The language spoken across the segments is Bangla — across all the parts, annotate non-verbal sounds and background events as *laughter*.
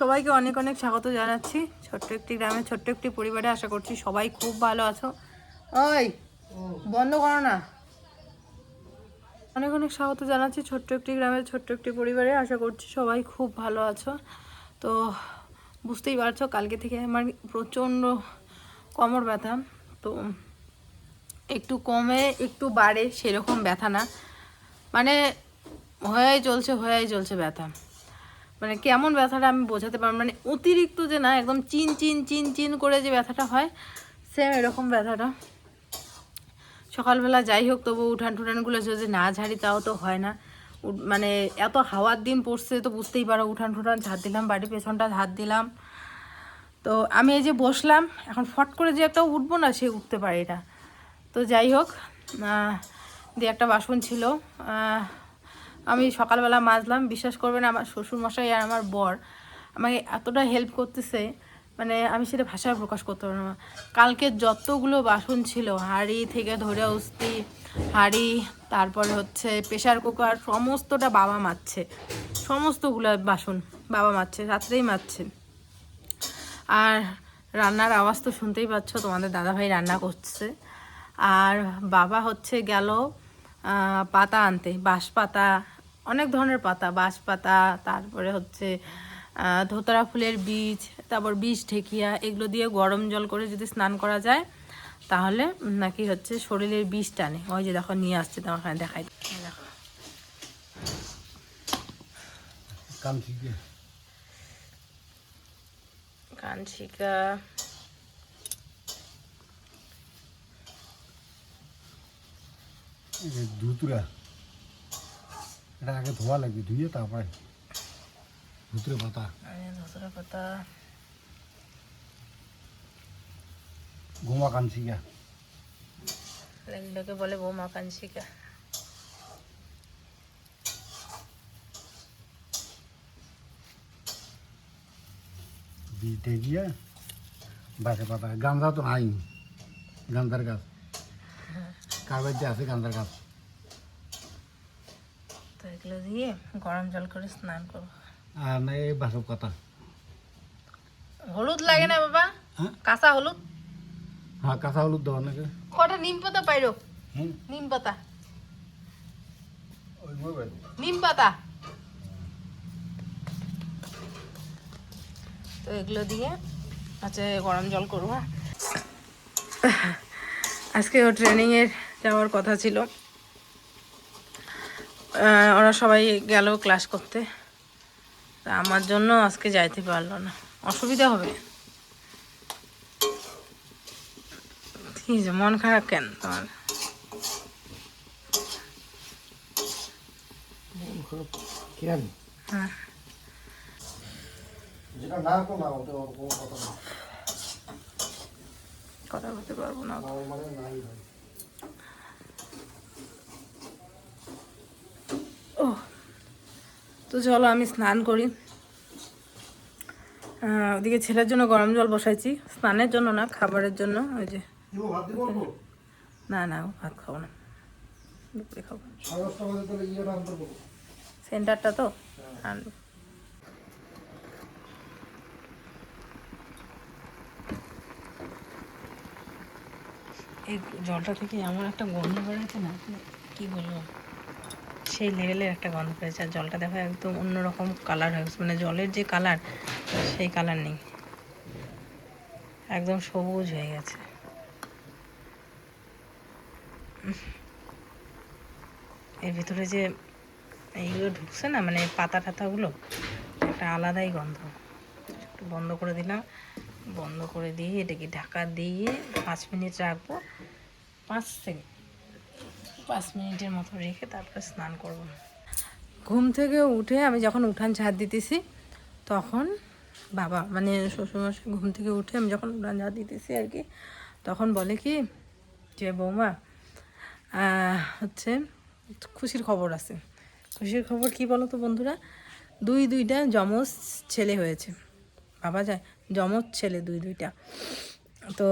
সবাইকে অনেক অনেক স্বাগত জানাচ্ছি। ছোট্ট একটি গ্রামে, ছোট্ট একটি পরিবারে আশা করছি সবাই খুব ভালো আছো। ওই, বন্ধ করো না। অনেক অনেক স্বাগত জানাচ্ছি ছোট্ট একটি গ্রামের ছোট্ট একটি পরিবারে। আশা করছি সবাই খুব ভালো আছো। তো, বুঝতেই পারছ, কালকে থেকে আমার প্রচণ্ড কোমর ব্যথা। তো, একটু কমে, একটু বাড়ে সেরকম ব্যথা না। মানে হয়েই চলছে হয়েই চলছে ব্যথা। মানে কেমন ব্যথাটা আমি বোঝাতে পারব মানে অতিরিক্ত যে না, একদম চিন চিন চিন চিন করে যে ব্যথাটা হয় সেম এরকম ব্যথাটা। সকালবেলা যাই হোক তবু উঠান টুঠানগুলো যদি না ঝাড়ি, তাও তো হয় না। মানে এত হাওয়ার দিন পড়ছে, তো বুঝতেই পারো, উঠান টুঠান ঝাড় দিলাম, বাড়ির পেছনটা ঝাড় দিলাম। তো আমি এই যে বসলাম, এখন ফট করে যে একটা উঠবো না, সে উঠতে পারি না। তো যাই হোক দিয়ে একটা বাসন ছিল আমি সকালবেলা মাজলাম, বিশ্বাস করবেন আমার শ্বশুরমশাই আর আমার বর আমাকে এতটা হেল্প করতেছে মানে আমি সেটা ভাষায় প্রকাশ করতে পারব না। কালকে যতগুলো বাসন ছিল, হাঁড়ি থেকে ধরে উস্তি হাঁড়ি, তারপরে হচ্ছে প্রেশার কুকার সমস্তটা বাবা মারছে সমস্তগুলো বাসন বাবা মারছে রাত্রেই মারছে আর রান্নার আওয়াজ তো শুনতেই পাচ্ছ, তোমাদের দাদাভাই রান্না করছে। আর বাবা হচ্ছে গেল পাতা আনতে বাঁশ পাতা অনেক ধরনের পাতা বাঁশ পাতা তারপরে হচ্ছে ধোতরা ফুলের বীজ তারপর বীজ ঢেকিয়া এগুলো দিয়ে গরম জল করে যদি স্নান করা যায় তাহলে নাকি হচ্ছে শরীরের বিষ টানে। ওই যে দেখো নিয়ে আসছে তোমার ওখানে দেখাই। দেখো ধুতুরা। এটা আগে ধোয়া লাগবে ধুয়ে তারপরে ধুতুরে পাতা। ধোতরা পাতা। গোমা কাঞ্চিকা। এগুলোকে বলে বোমা কাঞ্চিকা। বিটে গিয়ে বাসে পাতা। গান্ধা তো নাই গান্ধার গাছ। কার বাড়িতে আছে গান্ধার গাছ। তো এগুলো দিয়ে গরম জল করে স্নান করব। না এই বাসব কথা। হলুদ লাগে না বাবা? হ্যাঁ? কাঁচা হলুদ? হ্যাঁ কাঁচা হলুদ দেওয়া নাকি। কটা নিম পাতা পাইরো? নিম পাতা। নিম পাতা। তো এগুলো দিয়ে আচ্ছা গরম জল করব। আজকে ও ট্রেনিংয়ের যাওয়ার কথা ছিল। ওরা সবাই গেল ক্লাস করতে। তা আমার জন্য আজকে যাইতে পারল না। অসুবিধা হবে? কি যে মন খারাপ কেন তোমার? হ্যাঁ। কথা বলতে পারব না আমার মানে নাই ভাই ও তো চলো আমি স্নান করি। ওদিকে ছেলের জন্য গরম জল বসাইছি। স্নানের জন্য না খাবারের জন্য ওই যে না না ও ভাত খাব না। দুপুরে খাব সেন্টারটা তো? আনব এই জলটা থেকে এমন একটা গন্ধ বেরোচ্ছে না কি বলব? সেই লেভেলের একটা গন্ধ পেয়েছে আর জলটা দেখো একদম অন্যরকম কালার হয়ে গেছে। মানে জলের যে কালার সেই কালার নেই। একদম সবুজ হয়ে গেছে। এর ভিতরে যে এইগুলো ঢুকছে না মানে পাতা টাতাগুলো, একটা আলাদাই গন্ধ। একটু বন্ধ করে দিলাম। বন্ধ করে দিয়ে এটাকে ঢাকা দিয়ে পাঁচ মিনিট রাখব। পাঁচ সেকেন্ড পাঁচ মিনিটের মতো রেখে তারপর স্নান করব। ঘুম থেকে উঠে আমি যখন উঠান ঝাড় দিতেছি, তখন বাবা মানে শ্বশুরমশাই ঘুম থেকে উঠে আমি যখন উঠান ঝাড় দিতেছি আর কি, তখন বলে কি, যে বৌমা হচ্ছে খুশির খবর আছে। খুশির খবর কি বলো তো বন্ধুরা? দুই দুইটা যমজ ছেলে হয়েছে। বাবা যায়, যমজ ছেলে দুই দুইটা। তো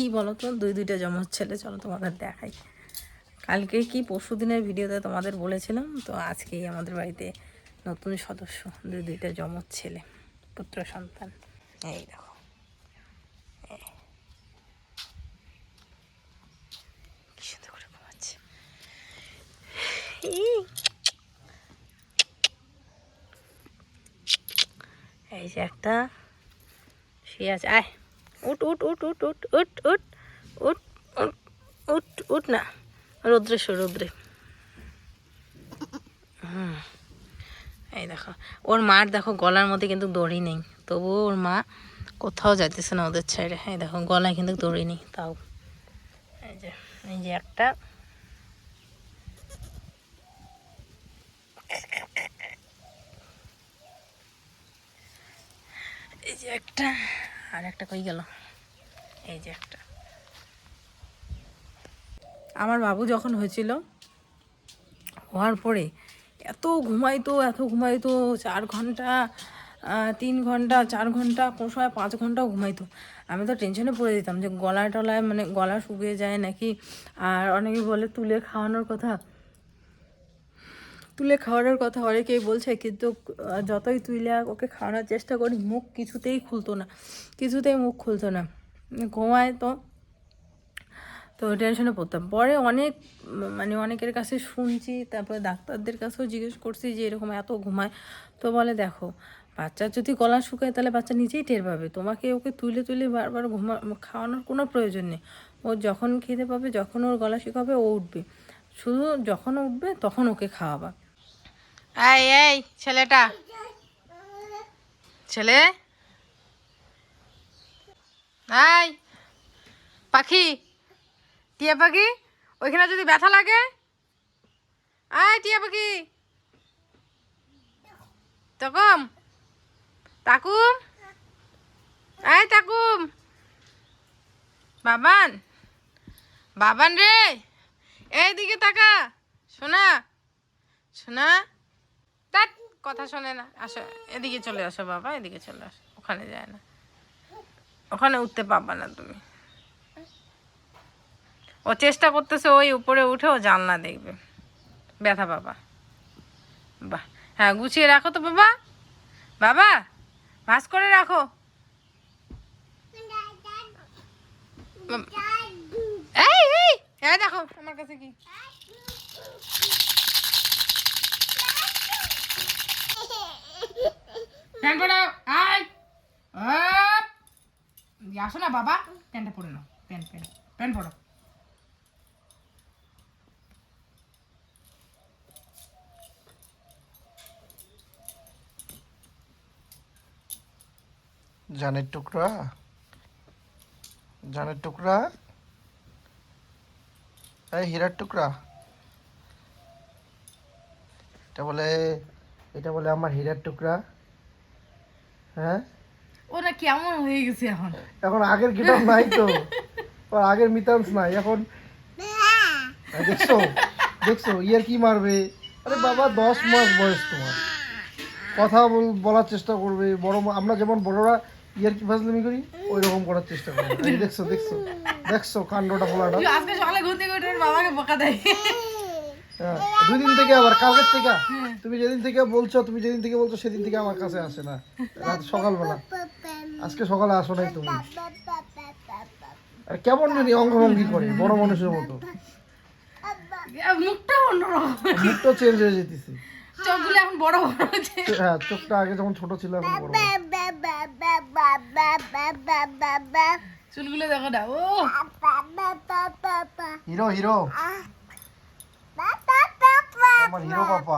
কি বলো তো? দুই দুইটা যমজ ছেলে, চলো তোমাদের দেখাই। কালকে কি পরশু দিনের ভিডিওতে তোমাদের বলেছিলাম? তো আজকেই আমাদের বাড়িতে নতুন সদস্য, দুই দুইটা জমজ ছেলে, পুত্র সন্তান। এই দেখো। এই। যে একটা, শুয়ে আছে। আয়। উঠ উঠ উঠ উঠ উঠ উঠ উঠ উঠ উঠ উঠ না রৌদ্রে শো রৌদ্রে হুম এই দেখো ওর মার দেখো গলার মধ্যে কিন্তু দড়ি নেই তবুও ওর মা কোথাও যাইতেছে না ওদের ছেড়ে এই দেখো গলায় কিন্তু দড়ি নেই তাও এই যে এই যে একটা এই যে একটা আর একটা কই গেল? এই যে একটা। আমার বাবু যখন হয়েছিল, হওয়ার পরে এত ঘুমাইতো এত ঘুমাইতো, চার ঘণ্টা তিন ঘণ্টা, চার ঘণ্টা, কোনো সময় পাঁচ ঘন্টাও ঘুমাইতো। আমি তো টেনশনে পড়ে যেতাম যে গলায় টলায় মানে গলা শুকিয়ে যায় নাকি? আর অনেকে বলে, তুলে খাওয়ানোর কথা। তুলে খাওয়ানোর কথা অনেকেই বলছে, কিন্তু যতই তুলে ওকে খাওয়ানোর চেষ্টা করি, মুখ কিছুতেই খুলতো না, কিছুতেই মুখ খুলতো না। ঘুমায় তো তো টেনশনে পড়তাম। পরে অনেক মানে অনেকের কাছে শুনছি, তারপরে ডাক্তারদের কাছেও জিজ্ঞেস করছি যে, এরকম এত ঘুমায়? তো বলে, দেখো, বাচ্চা যদি গলা শুকায়, তাহলে বাচ্চা নিজেই টের পাবে। তোমাকে ওকে তুলে তুলে বারবার ঘুমা, খাওয়ানোর কোনো প্রয়োজন নেই। ও যখন খেতে পাবে, যখন ওর গলা শুকাবে, ও উঠবে। শুধু যখন উঠবে, তখন ওকে খাওয়াবা। এই এই, ছেলেটা। ছেলে? এই, পাখি। টিয়া পাখি, ওইখানে যদি ব্যথা লাগে? আয় টিয়া পাখি। তকম, তাকুম। আয় তাকুম। বাবান বাবান রে। এইদিকে তাকা। শোনা শোনা। কথা শোনে না। আসো এদিকে চলে আসো বাবা এদিকে চলে আসো। ওখানে যায় না। ওখানে উঠতে পারবা না তুমি। ও চেষ্টা করতেছে ওই উপরে উঠে ও জানলা দেখবে। ব্যথা বাবা বাহ। হ্যাঁ গুছিয়ে রাখো তো বাবা। বাবা ভাস করে রাখো। এই এই এই দেখো আমার কাছে কি প্যান্ট পরাও আয় আপ। আসো না বাবা। প্যান্টটা পরে নাও। প্যান্ট প্যান্ট প্যান্ট পরো। জানের টুকরা। জানের টুকরা। এই হীরার টুকরা। এটা বলে এটা বলে আমার হীরার টুকরা। হ্যাঁ? ওরা কেমন হয়ে গেছে এখন? এখন আগের গিটার নাই তো। ওর আগের মিতাংশ নাই এখন দেখছ দেখছ ইয়ার কি মারবে? আরে বাবা দশ মাস বয়স তোমার। কথা বল- বলার চেষ্টা করবে বড় আমরা যেমন বড়রা ইয়ার কি ফাজলামি করি ওই রকম করার চেষ্টা করবে। দেখছ দেখছ দেখছ কাণ্ডটা ফোলাটা আজকে সকালে ঘুরতে ঘুরতে বাবাকে বকা দেয়। দুই দিন থেকে আবার কালকের থেকে। তুমি যেদিন থেকে বলছো তুমি যেদিন থেকে বলছো সেদিন থেকে আমার কাছে আসে না। রাত সকালবেলা। আজকে সকালে আসো নাই তুমি। আর কেমন জানি অঙ্গভঙ্গি করে বড় মানুষের মতো। মুখটা অন্যরকম। মুখটা চেঞ্জ হয়ে যেতেছে। চোখগুলো এখন বড় বড় হচ্ছে। হ্যাঁ চোখটা আগে যখন ছোট ছিল এখন বড় বড়। চুলগুলো দেখো না ও। Hero hero. আমার হিরো পাপা।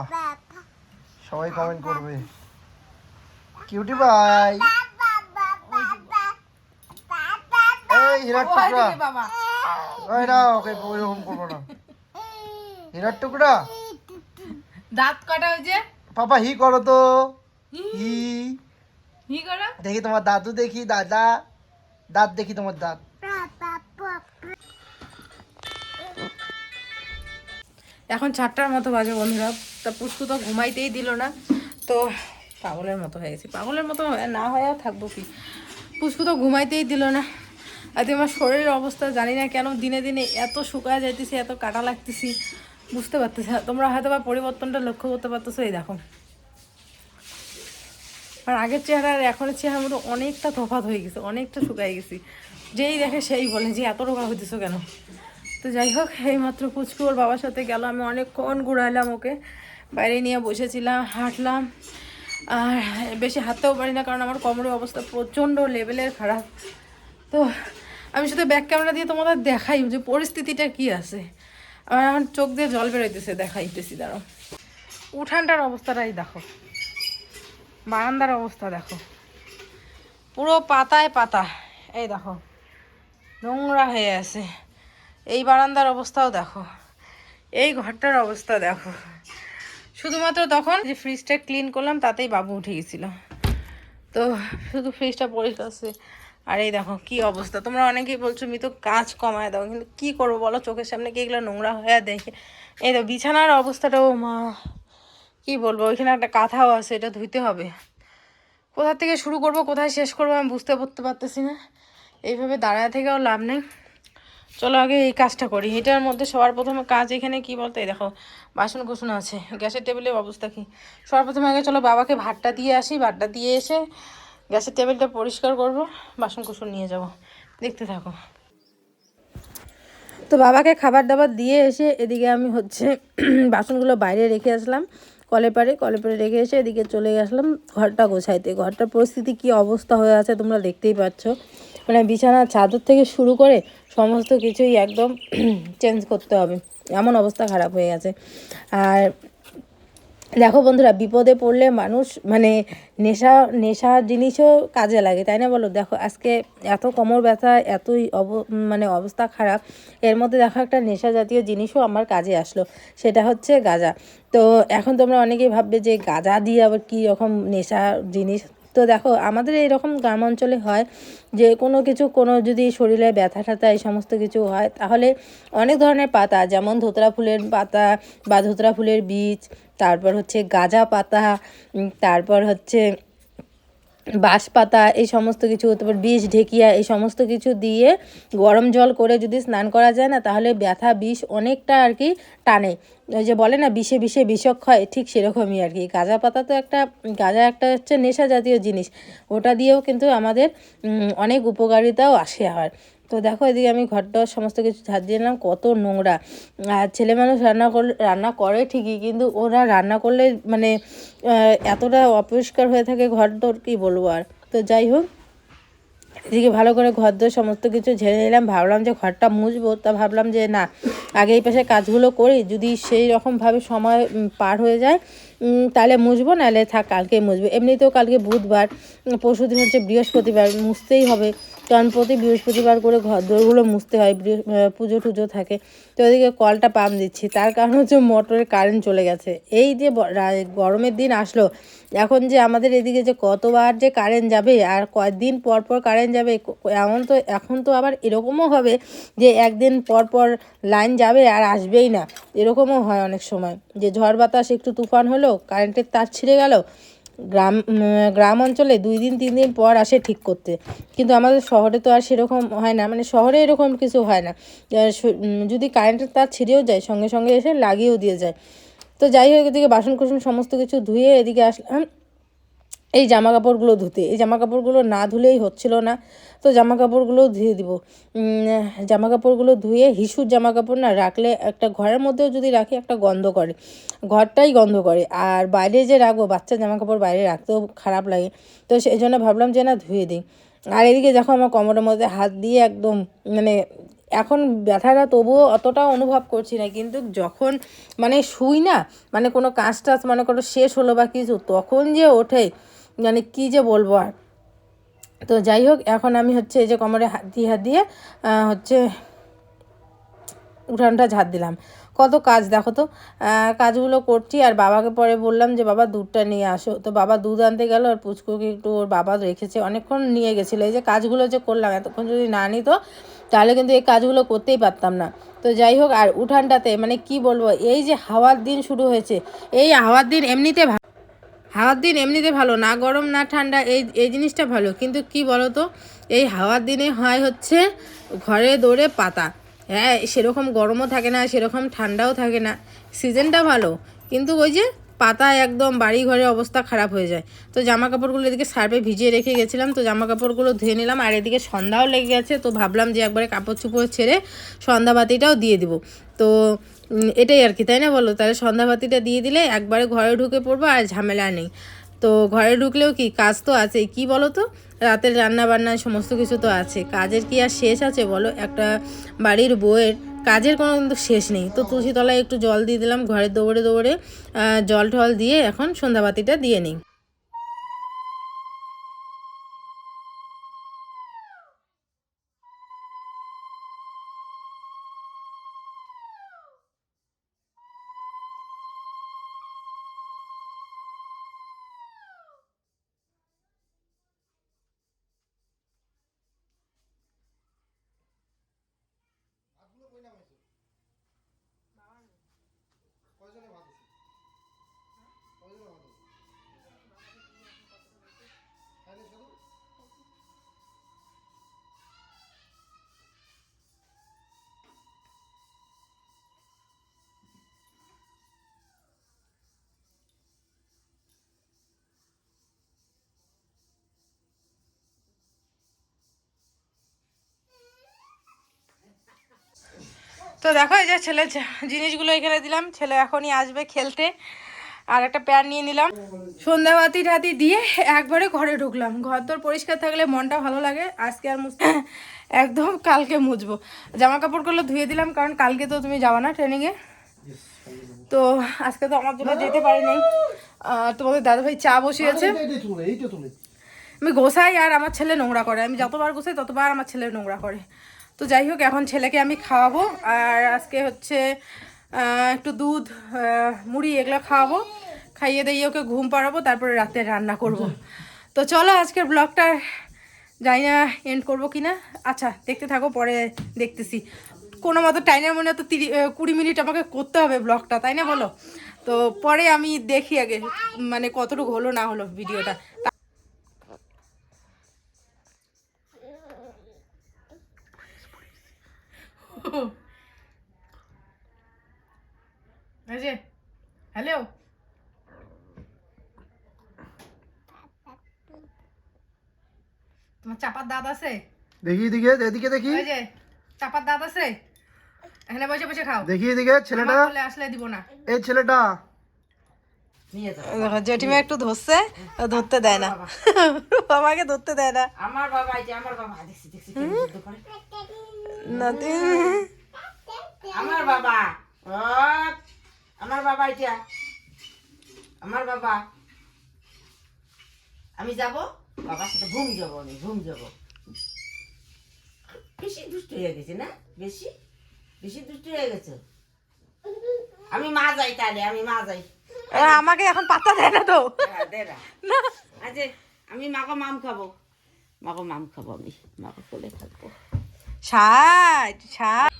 সবাই কমেন্ট করবে। কিউটি ভাই এই হীরার টুকরা। ওই না ওকে ওইরকম করব না। হীরার টুকরা। দাঁত কাটা হয়েছে পাপা হি করো তো। হি। হি করো। দেখি তোমার দাদু দেখি দাদা। দাঁত দেখি তোমার দাঁত। এখন চারটার মতো বাজে বন্ধুরা। তা পুষ্কু তো ঘুমাইতেই দিল না। তো পাগলের মতো হয়ে গেছি। পাগলের মতো না হয়ে থাকব কি? পুষ্কু তো ঘুমাইতেই দিল না। আর আমার শরীরের অবস্থা জানি না কেন দিনে দিনে এত শুকায় যাইতেছি, এত কাটা লাগতেছি। বুঝতে পারতেছি তোমরা হয়তো বা পরিবর্তনটা লক্ষ্য করতে পারতেছো এই দেখো। আর আগের চেহারা আর এখনের চেহারার মধ্যে অনেকটা তফাৎ হয়ে গেছে, অনেকটা শুকাই গেছি। যেই দেখে সেই বলে যে, এত রোগা হইতেছো কেন? তো যাই হোক, এইমাত্র পুচকু ওর বাবার সাথে গেল। আমি অনেকক্ষণ ঘুরাইলাম ওকে। বাইরে নিয়ে বসেছিলাম, হাঁটলাম। আর বেশি হাঁটতেও পারি না, কারণ আমার কোমরের অবস্থা প্রচণ্ড লেভেলের খারাপ। তো আমি শুধু ব্যাক ক্যামেরা দিয়ে তোমাদের দেখাই যে পরিস্থিতিটা কি আছে। আমার এখন চোখ দিয়ে জল বেরোইতেছে, দেখাইতেছি দাঁড়ো উঠানটার অবস্থাটাই দেখো। বারান্দার অবস্থা দেখো। পুরো পাতায় পাতা। এই দেখো, নোংরা হয়ে আছে। এই বারান্দার অবস্থাও দেখো। এই ঘরটার অবস্থা দেখো। শুধুমাত্র তখন যে ফ্রিজটা ক্লিন করলাম, তাতেই বাবু উঠে গেছিল। তো শুধু ফ্রিজটা পরিষ্কার আর এই দেখো কি অবস্থা। তোমরা অনেকেই বলছো মি তো কাজ কমায় দাও। কিন্তু কি করব বলো? চোখের সামনে কি এগুলো নোংরা হয়ে দেখে। এই তো বিছানার অবস্থাটাও মা, কি বলব? ওইখানে একটা কাঁথাও আছে, এটা ধুইতে হবে। কোথা থেকে শুরু করব, কোথায় শেষ করব আমি বুঝতে পড়তে পারতেছি না। এইভাবে দাঁড়ায় থেকেও লাভ নেই। চলো আগে এই কাজটা করি। এটার মধ্যে সবার প্রথমে কাজ এখানে কি বলতে? দেখো, বাসন কুসন আছে, গ্যাসের টেবিলের অবস্থা কি? সবার প্রথমে আগে চলো বাবাকে ভাতটা দিয়ে আসি, ভাতটা দিয়ে এসে গ্যাসের টেবিলটা পরিষ্কার করব, বাসন কুসন নিয়ে যাব। দেখতে থাকো। তো বাবাকে খাবার দাবার দিয়ে এসে এদিকে আমি হচ্ছে বাসনগুলো বাইরে রেখে আসলাম, কলে পারে কলে পারে রেখে এসে এদিকে চলে আসলাম ঘরটা গোছাইতে। ঘরটার পরিস্থিতি কি অবস্থা হয়ে আছে তোমরা দেখতেই পাচ্ছ। মানে বিছানার চাদর থেকে শুরু করে সমস্ত কিছুই একদম *clears throat* চেঞ্জ করতে হবে। এমন অবস্থা খারাপ হয়ে গেছে। আর দেখো বন্ধুরা, বিপদে পড়লে মানুষ মানে নেশা, নেশার জিনিসও কাজে লাগে, তাই না বলো? দেখো, আজকে এত কোমর ব্যথা, এতই অব মানে অবস্থা খারাপ। এর মধ্যে দেখো একটা নেশা জাতীয় জিনিসও আমার কাজে আসলো, সেটা হচ্ছে গাঁজা। তো এখন তোমরা অনেকেই ভাববে যে গাঁজা দিয়ে আবার কী রকম নেশা জিনিস তো দেখো, আমাদের এরকম গ্রাম অঞ্চলে হয় যে কোনো কিছু, কোনো যদি শরীরে ব্যথা ট্যাথা এই সমস্ত কিছু হয়, তাহলে অনেক ধরনের পাতা, যেমন ধোতরা ফুলের পাতা বা ধোতরা ফুলের বীজ, তারপর হচ্ছে গাঁজা পাতা তারপর হচ্ছে বাঁশ পাতা এই সমস্ত কিছু, তারপর বিষ ঢেকিয়া, এই সমস্ত কিছু দিয়ে গরম জল করে যদি স্নান করা যায় না, তাহলে ব্যথা, বিষ অনেকটা আর কি টানে। ওই যে বলে না, বিষে বিষে বিষক হয়, ঠিক সেরকমই আর কি। গাঁজা পাতা তো একটা, গাঁজা একটা হচ্ছে নেশা জাতীয় জিনিস। ওটা দিয়েও কিন্তু আমাদের অনেক উপকারিতাও আসে আর তো দেখো, এদিকে আমি ঘরটা সমস্ত কিছু ঝাড় দিয়ে নিলাম, কত নোংরা। আর ছেলে মানুষ রান্না করলে, রান্না করে ঠিকই, কিন্তু ওরা রান্না করলে মানে এতটা অপরিষ্কার হয়ে থাকে ঘর তোর কী বলব আর। তো যাই হোক এদিকে ভালো করে ঘর দোর সমস্ত কিছু ঝেড়ে নিলাম। ভাবলাম যে ঘরটা মুছবো, তা ভাবলাম যে না, আগে এই পাশে কাজগুলো করি, যদি সেই রকমভাবে সময় পার হয়ে যায় তাহলে মুছবো, নাহলে থাক, কালকেই মুছবো। এমনিতেও কালকে বুধবার, পরশু দিন হচ্ছে বৃহস্পতিবার, মুছতেই হবে। কারণ প্রতি বৃহস্পতিবার করে ঘর দোরগুলো মুছতে হয় পুজো টুজো থাকে। তো ওদিকে কলটা পাম্প দিচ্ছি, তার কারণ হচ্ছে মোটরের কারেন্ট চলে গেছে। এই যে গরমের দিন আসলো এখন যে আমাদের এদিকে যে কতবার যে কারেন্ট যাবে আর কয়েকদিন পর পর কারেন্ট যাবে, এমন তো এখন তো আবার এরকমও হবে যে একদিন পর পর লাইন যাবে আর আসবেই না। এরকমও হয় অনেক সময়। যে ঝড় বাতাস একটু তুফান হলো কারেন্টের তার ছিঁড়ে গেল, গ্রাম গ্রাম অঞ্চলে দুই দিন, তিন দিন পর আসে ঠিক করতে। কিন্তু আমাদের শহরে তো আর সেরকম হয় না। মানে শহরে এরকম কিছু হয় না। যদি কারেন্টের তার ছিঁড়েও যায়, সঙ্গে সঙ্গে এসে লাগিয়েও দিয়ে যায়। তো যাই হোক, এদিকে বাসন কুসন সমস্ত কিছু ধুয়ে এদিকে আসলাম। এই জামা কাপড়গুলো ধুতে। এই জামা কাপড়গুলো না ধুলেই হচ্ছিল না। তো জামা কাপড়গুলো ধুয়ে দিব। জামা কাপড়গুলো ধুয়ে হিসুর জামা কাপড় না রাখলে একটা ঘরের মধ্যেও যদি রাখি, একটা গন্ধ করে। ঘরটাই গন্ধ করে। আর বাইরে যে রাখব বাচ্চা জামা কাপড় বাইরে রাখতেও খারাপ লাগে। তো সেই জন্য ভাবলাম যে না, ধুয়ে দিই। আর এদিকে দেখো আমার কোমরের মধ্যে হাত দিয়ে একদম মানে এখন ব্যথাটা তবুও অতটা অনুভব করছি না, কিন্তু যখন মানে শুই না মানে কোনো কাজ টাজ মানে কোনো শেষ হলো বা কিছু, তখন যে ওঠে মানে কী যে বলব আর। তো যাই হোক, এখন আমি হচ্ছে এই যে কোমরে হাত দিয়ে হাত দিয়ে হচ্ছে উঠানটা ঝাঁত দিলাম। কত কাজ দেখো তো কাজগুলো করছি আর বাবাকে পরে বললাম যে, বাবা, দুধটা নিয়ে আসো। তো বাবা দুধ আনতে গেল আর পুচকুকে একটু ওর বাবা রেখেছে, অনেকক্ষণ নিয়ে গেছিল। এই যে কাজগুলো যে করলাম, এতক্ষণ যদি না নিত, তাহলে কিন্তু এই কাজগুলো করতেই পারতাম না। তো যাই হোক, আর উঠানটাতে মানে কি বলব, এই যে হাওয়ার দিন শুরু হয়েছে, এই হাওয়ার দিন এমনিতে হাওয়ার দিন এমনিতে ভালো, না গরম, না ঠান্ডা, এই এই জিনিসটা ভালো। কিন্তু কি বলো তো এই হাওয়ার দিনে হয় হচ্ছে ঘরে দৌড়ে পাতা। হ্যাঁ সেরকম গরমও থাকে না, সেরকম ঠান্ডাও থাকে না। সিজনটা ভালো, কিন্তু ওই যে পাতা একদম বাড়ি ঘরে অবস্থা খারাপ হয়ে যায়। তো জামা কাপড়গুলো এদিকে সার্ফে ভিজিয়ে রেখে গেছিলাম, তো জামা কাপড়গুলো ধুয়ে নিলাম, আর এদিকে সন্ধ্যাও লেগে গেছে, তো ভাবলাম যে একবারে কাপড় চুপড় ছেড়ে সন্ধ্যাবাতিটাও দিয়ে দিব। তো এটাই আর কি, তাই না বলো? তাহলে সন্ধ্যাবাতিটা দিয়ে দিলে একবারে ঘরে ঢুকে পড়ব আর ঝামেলা নেই। তো ঘরে ঢুকলেও কি কাজ তো আছে কি বলো তো রাতের রান্না বান্না সমস্ত কিছু তো আছে। কাজের কি আর শেষ আছে বলো? একটা বাড়ির বউয়ের কাজের কোনো কিন্তু শেষ নেই। তো তুলসী তলায় একটু জল দিয়ে দিলাম, ঘরে দৌড়ে দৌড়ে জল টল দিয়ে এখন সন্ধ্যাবাতিটা দিয়ে নিই। তো দেখো এই যে ছেলে জিনিসগুলো এখানে দিলাম ছেলে এখনই আসবে খেলতে। আর একটা প্যান নিয়ে নিলাম। সন্ধ্যাবাতি টাতি দিয়ে একবারে ঘরে ঢুকলাম। ঘর তোর পরিষ্কার থাকলে মনটা ভালো লাগে। আজকে আর মুছতে *laughs* একদম কালকে মুছবো। জামা কাপড়গুলো ধুয়ে দিলাম কারণ কালকে তো তুমি যাওয়া না ট্রেনিংয়ে তো আজকে তো আমার জন্য যেতে পারি নাই আহ, তোমাদের দাদাভাই চা বসিয়েছে। আমি গোসাই আর আমার ছেলে নোংরা করে। আমি যতবার গোসাই ততবার আমার ছেলে নোংরা করে। তো যাই হোক, এখন ছেলেকে আমি খাওয়াবো আর আজকে হচ্ছে একটু দুধ মুড়ি এগুলো খাওয়াবো। খাইয়ে দিয়ে ওকে ঘুম পাড়াবো, তারপরে রাতে রান্না করব। তো চলো আজকের ব্লগটা জানি না এন্ড করব কি না আচ্ছা দেখতে থাকো, পরে দেখতেছি। কোনো মতো টাইমের মনে তো তিরি কুড়ি মিনিট আমাকে করতে হবে ব্লগটা, তাই না বলো? তো পরে আমি দেখি আগে মানে কতটুকু হলো না হলো ভিডিওটা। এই যে হ্যালো তোমার চাপার দাঁত আছে দেখি এদিকে এদিকে দেখি ওই যে চাপার দাঁত আছে এখানে বসে বসে খাও দেখি এদিকে ছেলেটা আসলে দিব না এই ছেলেটা দেখো জেঠিমা একটু ধরছে ধরতে দেয় না বাবাকে ধরতে দেয় না আমার বাবা আমার বাবা দেখছি দেখছি নাতি আমার বাবা। আমার বাবা এটা। আমার বাবা। আমি যাব? বাবার সাথে ঘুম যাব আমি ঘুম যাব। বেশি দুষ্ট হয়ে গেছে না? বেশি? বেশি দুষ্ট হয়ে গেছে? আমি মা যাই তাহলে আমি মা যাই। আমাকে এখন পাত্তা দেয় না তো। হ্যাঁ, না। আচ্ছা আমি মাকে মাম খাব। মাকে মাম খাব আমি। মাকে কোলে থাকব। ช้